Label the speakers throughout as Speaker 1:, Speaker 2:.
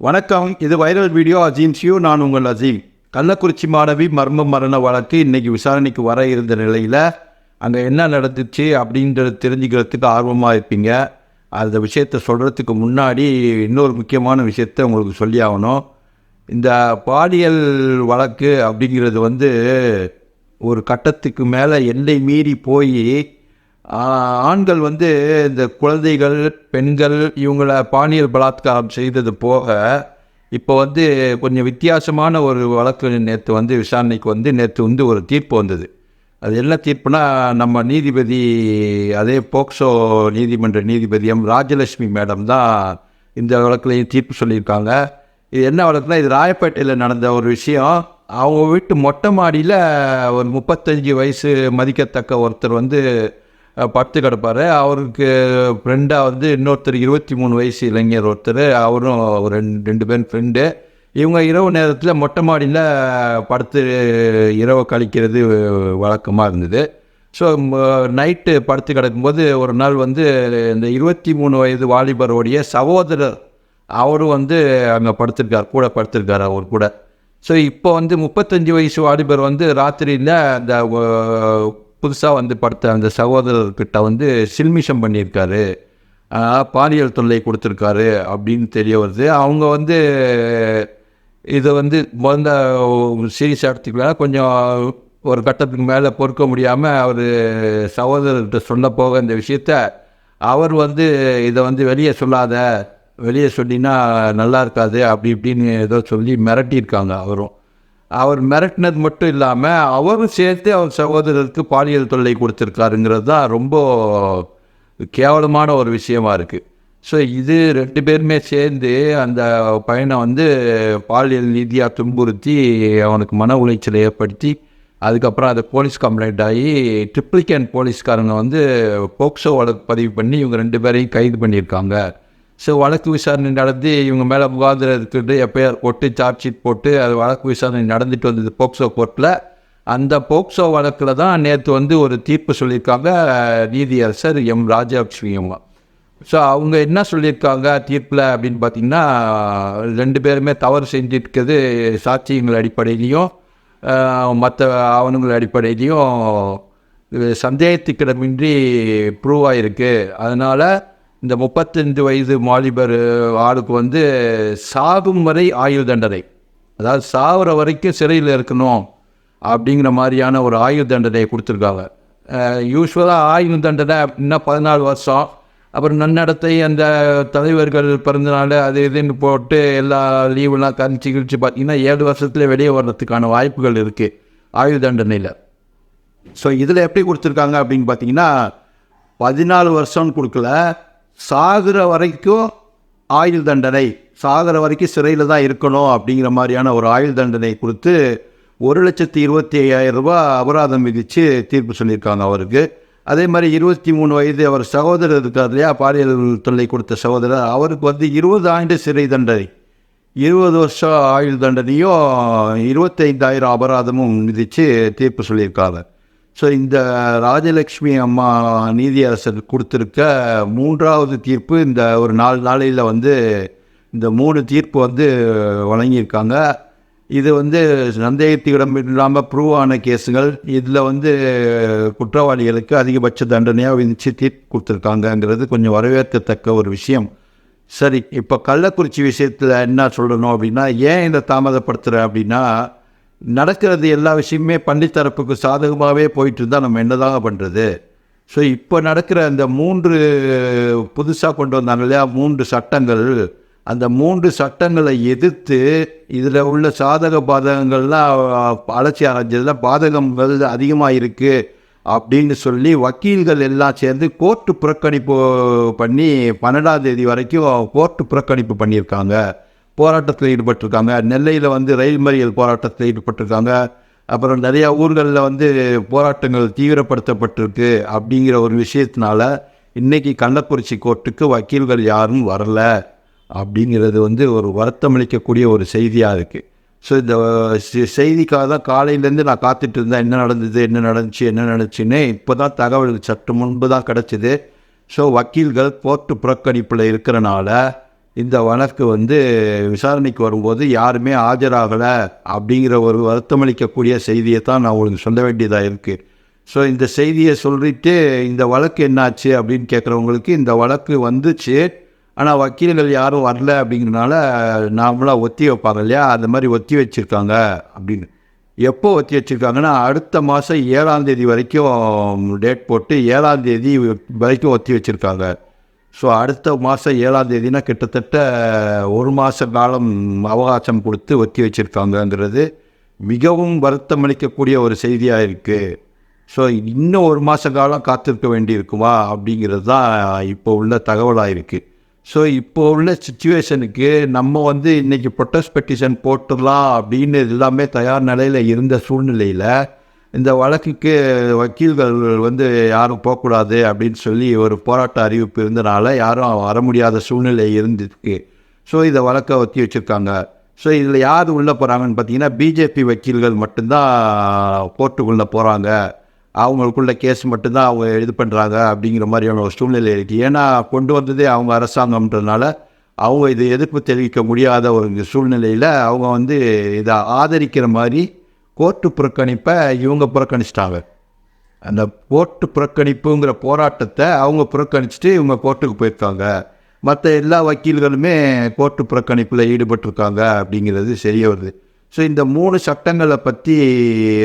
Speaker 1: வணக்கம் இது viral video Azeem ஷியூ நான் உங்கள் அஜீம். கள்ளக்குறிச்சி மாணவி மர்ம மரண வழக்கு இன்றைக்கி விசாரணைக்கு வர இருந்த நிலையில் அங்கே என்ன நடந்துச்சு அப்படின்றத தெரிஞ்சுக்கிறதுக்கு ஆர்வமாக இருப்பீங்க. அந்த விஷயத்தை சொல்கிறதுக்கு முன்னாடி இன்னொரு முக்கியமான விஷயத்தை உங்களுக்கு சொல்லி ஆகணும். இந்த பாலியல் வழக்கு அப்படிங்கிறது வந்து ஒரு கட்டத்துக்கு மேலே எல்லை மீறி போய் ஆண்கள் வந்து இந்த குழந்தைகள் பெண்கள் இவங்களை பாலியல் பலாத்காரம் செய்தது போக இப்போ வந்து கொஞ்சம் வித்தியாசமான ஒரு வழக்கு நேற்று வந்து விசாரணைக்கு வந்து நேற்று வந்து ஒரு தீர்ப்பு வந்தது. அது என்ன தீர்ப்புனா நம்ம நீதிபதி அதே போக்சோ நீதிமன்ற நீதிபதி எம் ராஜலட்சுமி மேடம் தான் இந்த வழக்குலையும் தீர்ப்பு சொல்லியிருக்காங்க. இது என்ன வழக்குனா இது ராயப்பேட்டையில் நடந்த ஒரு விஷயம். அவங்க வீட்டு மொட்டை மாடியில் ஒரு முப்பத்தஞ்சு வயசு மதிக்கத்தக்க ஒருத்தர் வந்து பத்து படுத்து கிடப்பார். அவருக்கு ஃப்ரெண்டாக வந்து இன்னொருத்தர் இருபத்தி மூணு வயசு இளைஞர் ஒருத்தர் அவரும் ஒரு ரெண்டு ரெண்டு பேரும் ஃப்ரெண்டு இவங்க இரவு நேரத்தில் மொட்டை மாடியில் படுத்து இரவு கழிக்கிறது வழக்கமாக இருந்தது. ஸோ நைட்டு படுத்து கிடக்கும்போது ஒரு நாள் வந்து இந்த இருபத்தி மூணு வயது வாலிபருடைய சகோதரர் அவரும் வந்து அங்கே படுத்திருக்கார் கூட படுத்திருக்கார் அவர் கூட. ஸோ இப்போ வந்து முப்பத்தஞ்சு வயசு வாலிபர் வந்து ராத்திரியில் அந்த புதுசாக வந்து படுத்த அந்த சகோதரர்கிட்ட வந்து சில்மிஷம் பண்ணியிருக்காரு. பாலியல் தொல்லை கொடுத்துருக்காரு அப்படின்னு தெரிய வருது. அவங்க வந்து இதை வந்து முதல்ல சீரியஸ் எடுத்துக்கலாம் கொஞ்சம் ஒரு கட்டத்துக்கு மேலே பொறுக்க முடியாமல் அவர் சகோதரர்கிட்ட சொல்ல போக இந்த விஷயத்த அவர் வந்து இதை வந்து வெளியே சொல்லாத வெளியே சொன்னின்னா நல்லா இருக்காது அப்படி இப்படின்னு ஏதோ சொல்லி மிரட்டியிருக்காங்க அவரும். அவர் மிரட்டினது மட்டும் இல்லாமல் அவரும் சேர்த்து அவர் சகோதரருக்கு பாலியல் தொல்லை கொடுத்துருக்காருங்கிறது தான் ரொம்ப கேவலமான ஒரு விஷயமா இருக்குது ஸோ இது ரெண்டு பேருமே சேர்ந்து அந்த பையனை வந்து பாலியல் ரீதியாக துன்புறுத்தி அவனுக்கு மன உளைச்சலை ஏற்படுத்தி அதுக்கப்புறம் அது போலீஸ் கம்ப்ளைண்ட் ஆகி ட்ரிப்ளிகேன் போலீஸ்காரங்க வந்து போக்சோ வழக்கு பதிவு பண்ணி இவங்க ரெண்டு பேரையும் கைது பண்ணியிருக்காங்க. ஸோ வழக்கு விசாரணை நடந்து இவங்க மேலே முகாந்திரம் இருக்கிறது எப்பயார் போட்டு சார்ஜ் ஷீட் போட்டு அது வழக்கு விசாரணை நடந்துட்டு வந்தது போக்சோ கோர்ட்டில் அந்த போக்சோ வழக்கில் தான் நேற்று வந்து ஒரு தீர்ப்பு சொல்லியிருக்காங்க நீதியரசர் எம் ராஜலட்சுமி அம்மா ஸோ அவங்க என்ன சொல்லியிருக்காங்க தீர்ப்பில் அப்படின்னு பார்த்தீங்கன்னா ரெண்டு பேருமே தவறு செஞ்சிருக்கிறது சாட்சியங்கள் அடிப்படையிலையும் மற்ற ஆவணங்கள் அடிப்படையிலையும் சந்தேகத்துக்கிடமின்றி ப்ரூவ் ஆகிருக்கு அதனால் இந்த முப்பத்தஞ்சு வயது வாலிபர் ஆளுக்கு வந்து சாகும் வரை ஆயுள் தண்டனை. அதாவது சாகுற வரைக்கும் சிறையில் இருக்கணும் அப்படிங்கிற மாதிரியான ஒரு ஆயுள் தண்டனையை கொடுத்துருக்காங்க. யூஸ்வலாக ஆயுள் தண்டனை அப்படின்னா பதினாலு வருஷம். அப்புறம் நன்னடத்தை அந்த தலைவர்கள் பிறந்தநாள் அது இதுன்னு போட்டு எல்லா லீவெல்லாம் கழிச்சு கிழிச்சு பார்த்தீங்கன்னா ஏழு வருஷத்துல வெளியே வர்றதுக்கான வாய்ப்புகள் இருக்குது ஆயுள் தண்டனையில். ஸோ இதில் எப்படி கொடுத்துருக்காங்க அப்படின்னு பார்த்தீங்கன்னா பதினாலு வருஷம்னு கொடுக்கல. சாகுற வரைக்கும் ஆயுள் தண்டனை சாகுற வரைக்கும் சிறையில் தான் இருக்கணும் அப்படிங்கிற மாதிரியான ஒரு ஆயுள் தண்டனை கொடுத்து ஒரு லட்சத்தி இருபத்தி ஐயாயிரம் ரூபா அபராதம் விதித்து தீர்ப்பு சொல்லியிருக்காங்க அவருக்கு. அதே மாதிரி இருபத்தி மூணு வயது அவர் சகோதரர் இருக்கார் இல்லையா? பாலியல் தொல்லை கொடுத்த சகோதரர். அவருக்கு வந்து இருபது ஆண்டு சிறை தண்டனை. இருபது வருஷம் ஆயுள் தண்டனையும் இருபத்தைந்தாயிரம் அபராதமும் விதித்து தீர்ப்பு சொல்லியிருக்காங்க. ஸோ இந்த ராஜலக்ஷ்மி அம்மா நீதியரசர் கொடுத்துருக்க மூன்றாவது தீர்ப்பு இந்த ஒரு நாலு நாளையில் வந்து இந்த மூணு தீர்ப்பு வந்து வழங்கியிருக்காங்க. இது வந்து சந்தேகத்திடம் இல்லாமல் ப்ரூவ் ஆன கேஸுகள் இதில் வந்து குற்றவாளிகளுக்கு அதிகபட்ச தண்டனையாக விதித்து தீர்ப்பு கொடுத்துருக்காங்கங்கிறது கொஞ்சம் வரவேற்கத்தக்க ஒரு விஷயம். சரி இப்போ கள்ளக்குறிச்சி விஷயத்தில் என்ன சொல்லணும் அப்படின்னா ஏன் இந்த தாமதப்படுத்துகிறேன் அப்படின்னா நடக்கிறது எல்லா விஷயமுமே பள்ளித்தரப்புக்கு சாதகமாகவே போயிட்டு இருந்தால் நம்ம என்னதாங்க பண்ணுறது ஸோ இப்போ நடக்கிற அந்த மூன்று புதுசாக கொண்டு வந்தாங்க இல்லையா மூன்று சட்டங்கள் அந்த மூன்று சட்டங்களை எதிர்த்து இதில் உள்ள சாதக பாதகங்கள்லாம் அலட்சி அரைஞ்சதில் பாதகங்கள் அதிகமாக இருக்குது அப்படின்னு சொல்லி வக்கீல்கள் எல்லாம் சேர்ந்து கோர்ட்டு புறக்கணிப்பு பண்ணி பன்னெண்டாம் தேதி வரைக்கும் கோர்ட்டு புறக்கணிப்பு பண்ணியிருக்காங்க. போராட்டத்தில் ஈடுபட்டிருக்காங்க. நெல்லையில் வந்து ரயில் மறியல் போராட்டத்தில் ஈடுபட்டிருக்காங்க. அப்புறம் நிறையா ஊர்களில் வந்து போராட்டங்கள் தீவிரப்படுத்தப்பட்டிருக்கு அப்படிங்கிற ஒரு விஷயத்தினால இன்றைக்கி கள்ளக்குறிச்சி கோர்ட்டுக்கு வக்கீல்கள் யாரும் வரல அப்படிங்கிறது வந்து ஒரு வருத்தமளிக்கக்கூடிய ஒரு செய்தியாக இருக்குது ஸோ இந்த செய்திக்காக தான் காலையிலேருந்து நான் காத்துட்டு இருந்தேன். என்ன நடந்தது என்ன நடந்துச்சு என்ன நடந்துச்சுன்னு இப்போ தான் தகவல் சற்று முன்பு தான் கிடச்சிது. ஸோ வக்கீல்கள் கோர்ட்டு புறக்கணிப்பில் இருக்கிறனால இந்த வழக்கு வந்து விசாரணைக்கு வரும்போது யாருமே ஆஜராகலை அப்படிங்கிற ஒரு வருத்தமளிக்கக்கூடிய செய்தியை தான் நான் உங்களுக்கு சொல்ல வேண்டியதாக இருக்குது ஸோ இந்த செய்தியை சொல்லிட்டு இந்த வழக்கு என்னாச்சு அப்படின்னு கேட்குறவங்களுக்கு இந்த வழக்கு வந்துச்சு. ஆனால் வக்கீல்கள் யாரும் வரல அப்படிங்கிறனால நார்மலாக ஒத்தி வைப்பாங்க இல்லையா? அந்த மாதிரி ஒத்தி வச்சுருக்காங்க அப்படின்னு. எப்போ ஒத்தி வச்சுருக்காங்கன்னா அடுத்த மாதம் ஏழாம் தேதி வரைக்கும் டேட் போட்டு ஏழாம் தேதி வரைக்கும் ஒத்தி வச்சுருக்காங்க. ஸோ அடுத்த மாதம் ஏழாம் தேதினா கிட்டத்தட்ட ஒரு மாத காலம் அவகாசம் கொடுத்து ஒத்தி வச்சுருக்காங்கங்கிறது மிகவும் வருத்தம் அளிக்கக்கூடிய ஒரு செய்தியாக இருக்குது ஸோ இன்னும் ஒரு மாத காலம் காத்திருக்க வேண்டியிருக்குமா? அப்படிங்கிறது தான் இப்போ உள்ள தகவலாக இருக்குது ஸோ இப்போ உள்ள சுச்சுவேஷனுக்கு நம்ம வந்து இன்றைக்கி ப்ரொட்டஸ்ட் பெட்டிஷன் போட்டுடலாம் அப்படின்னு எல்லாமே தயார் நிலையில் இருந்த சூழ்நிலையில் இந்த வழக்குக்கு வக்கீல்கள் வந்து யாரும் போகக்கூடாது அப்படின்னு சொல்லி ஒரு போராட்ட அறிவிப்பு இருந்தனால யாரும் வர முடியாத சூழ்நிலை இருந்திருக்கு. ஸோ இதை வழக்கை ஒத்தி வச்சுருக்காங்க. ஸோ இதில் யார் உள்ளே போகிறாங்கன்னு பார்த்தீங்கன்னா பிஜேபி வக்கீல்கள் மட்டும்தான் கோர்ட்டுக்குள்ளே போகிறாங்க அவங்களுக்குள்ள கேஸ் மட்டும்தான் அவங்க இது பண்ணுறாங்க அப்படிங்கிற மாதிரியான ஒரு சூழ்நிலை இருக்குது ஏன்னா கொண்டு வந்ததே அவங்க அரசாங்கம்ன்றதுனால அவங்க இது எதிர்ப்பு தெரிவிக்க முடியாத ஒரு சூழ்நிலையில் அவங்க வந்து இதை ஆதரிக்கிற மாதிரி கோர்ட்டு புறக்கணிப்பை இவங்க புறக்கணிச்சிட்டாங்க. அந்த கோர்ட்டு புறக்கணிப்புங்கிற போராட்டத்தை அவங்க புறக்கணிச்சிட்டு இவங்க கோர்ட்டுக்கு போயிருக்காங்க. மற்ற எல்லா வக்கீல்களுமே கோர்ட்டு புறக்கணிப்பில் ஈடுபட்டிருக்காங்க அப்படிங்கிறது தெரிய வருது. ஸோ இந்த மூணு சட்டங்களை பற்றி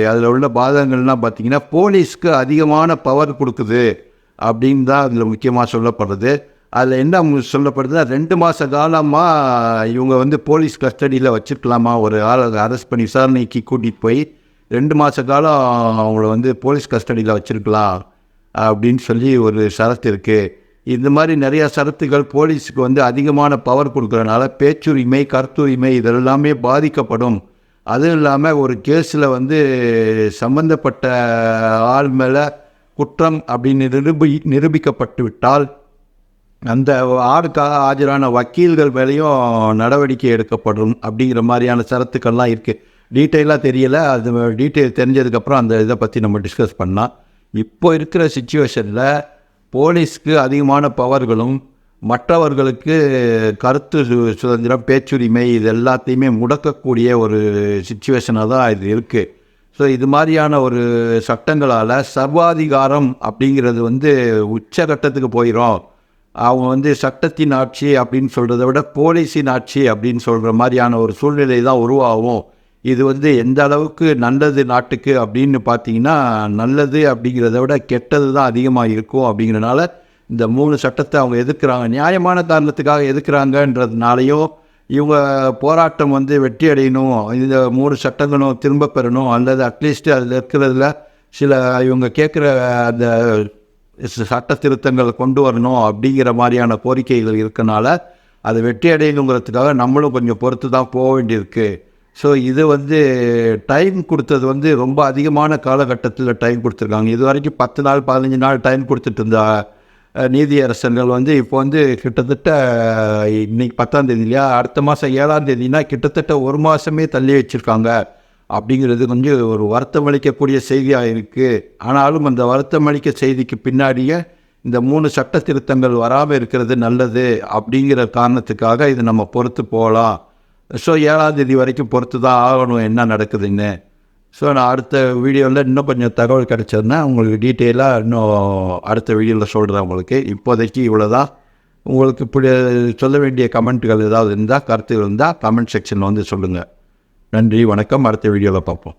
Speaker 1: அதில் உள்ள பாதகங்கள்லாம் பார்த்திங்கன்னா போலீஸ்க்கு அதிகமான பவர் கொடுக்குது அப்படின்னு தான் அதில் முக்கியமாக சொல்லப்படுறது அதில் என்ன சொல்லப்படுதுன்னா ரெண்டு மாத காலமாக இவங்க வந்து போலீஸ் கஸ்டடியில் வச்சுருக்கலாமா? ஒரு ஆளை அரெஸ்ட் பண்ணி விசாரணைக்கு கூட்டிகிட்டு போய் ரெண்டு மாத காலம் அவங்கள வந்து போலீஸ் கஸ்டடியில் வச்சுருக்கலாம் அப்படின்னு சொல்லி ஒரு சரத்து இருக்குது இந்த மாதிரி நிறையா சரத்துகள் போலீஸுக்கு வந்து அதிகமான பவர் கொடுக்குறனால பேச்சுரிமை கருத்துரிமை இதெல்லாமே பாதிக்கப்படும். அதுவும் இல்லாமல் ஒரு கேஸில் வந்து சம்பந்தப்பட்ட ஆள் மேலே குற்றம் அப்படின்னு நிரூபி நிரூபிக்கப்பட்டு விட்டால் அந்த ஆடுக்காக ஆஜரான வக்கீல்கள் மேலேயும் நடவடிக்கை எடுக்கப்படும் அப்படிங்கிற மாதிரியான சரத்துக்கள்லாம் இருக்குது டீட்டெயிலாக தெரியல. அது டீட்டெயில் தெரிஞ்சதுக்கப்புறம் அந்த இதை பற்றி நம்ம டிஸ்கஸ் பண்ணலாம். இப்போ இருக்கிற சுச்சுவேஷனில் போலீஸ்க்கு அதிகமான பவர்களும் மற்றவர்களுக்கு கருத்து சு- சுதந்திரம் பேச்சுரிமை இது எல்லாத்தையுமே முடக்கக்கூடிய ஒரு சுச்சுவேஷனாக தான் இது இருக்குது ஸோ இது மாதிரியான ஒரு சட்டங்களால் சர்வாதிகாரம் அப்படிங்கிறது வந்து உச்சகட்டத்துக்கு போயிடும் அவங்க வந்து சட்டத்தின் ஆட்சி அப்படின்னு சொல்கிறத விட போலீஸின் ஆட்சி அப்படின்னு சொல்கிற மாதிரியான ஒரு சூழ்நிலை தான் உருவாகும். இது வந்து எந்த அளவுக்கு நல்லது நாட்டுக்கு அப்படின்னு பார்த்தீங்கன்னா நல்லது அப்படிங்கிறத விட கெட்டது தான் அதிகமாக இருக்கும் அப்படிங்கிறனால இந்த மூணு சட்டத்தை அவங்க எதிர்க்கிறாங்க. நியாயமான காரணத்துக்காக எதிர்க்கிறாங்கன்றதுனாலையும் இவங்க போராட்டம் வந்து வெற்றி அடையணும் இந்த மூணு சட்டங்களும் திரும்ப பெறணும் அல்லது அட்லீஸ்ட் அதில் இருக்கிறதுல சில இவங்க கேட்குற அந்த சட்ட திருத்தங்கள் கொண்டு வரணும் அப்படிங்கிற மாதிரியான கோரிக்கைகள் இருக்கனால அது வெற்றி அடையணுங்கிறதுக்காக நம்மளும் கொஞ்சம் பொறுத்து தான் போக வேண்டியிருக்கு. ஸோ இது வந்து டைம் கொடுத்தது வந்து ரொம்ப அதிகமான காலகட்டத்தில் டைம் கொடுத்துருக்காங்க. இது வரைக்கும் பத்து நாள் பதினஞ்சு நாள் டைம் கொடுத்துட்டு இருந்த நீதியரசர்கள் வந்து இப்போ வந்து கிட்டத்தட்ட இன்றைக்கி இன்னைக்கு பத்தாம் தேதி இல்லையா? அடுத்த மாதம் ஏழாம் தேதினா கிட்டத்தட்ட ஒரு மாதமே தள்ளி வச்சுருக்காங்க. அப்படிங்கிறது கொஞ்சம் ஒரு வருத்தம் அளிக்கக்கூடிய செய்தியாக இருக்குது ஆனாலும் அந்த வருத்தம் அளிக்க செய்திக்கு பின்னாடியே இந்த மூணு சட்ட திருத்தங்கள் வராமல் இருக்கிறது நல்லது அப்படிங்கிற காரணத்துக்காக இது நம்ம பொறுத்து போகலாம். ஸோ ஏழாம் தேதி வரைக்கும் பொறுத்து தான் ஆகணும் என்ன நடக்குதுன்னு. ஸோ நான் அடுத்த வீடியோவில் இன்னும் கொஞ்சம் தகவல் கிடைச்சதுன்னா உங்களுக்கு டீட்டெயிலாக இன்னும் அடுத்த வீடியோவில் சொல்கிறேன் உங்களுக்கு. இப்போதைக்கு இவ்வளோ தான் உங்களுக்கு இப்படி சொல்ல வேண்டிய கமெண்ட்டுகள் ஏதாவது இருந்தால் கருத்துகள் இருந்தால் கமெண்ட் செக்ஷனில் வந்து சொல்லுங்கள் நன்றி வணக்கம். அடுத்த வீடியோவில் பார்ப்போம்.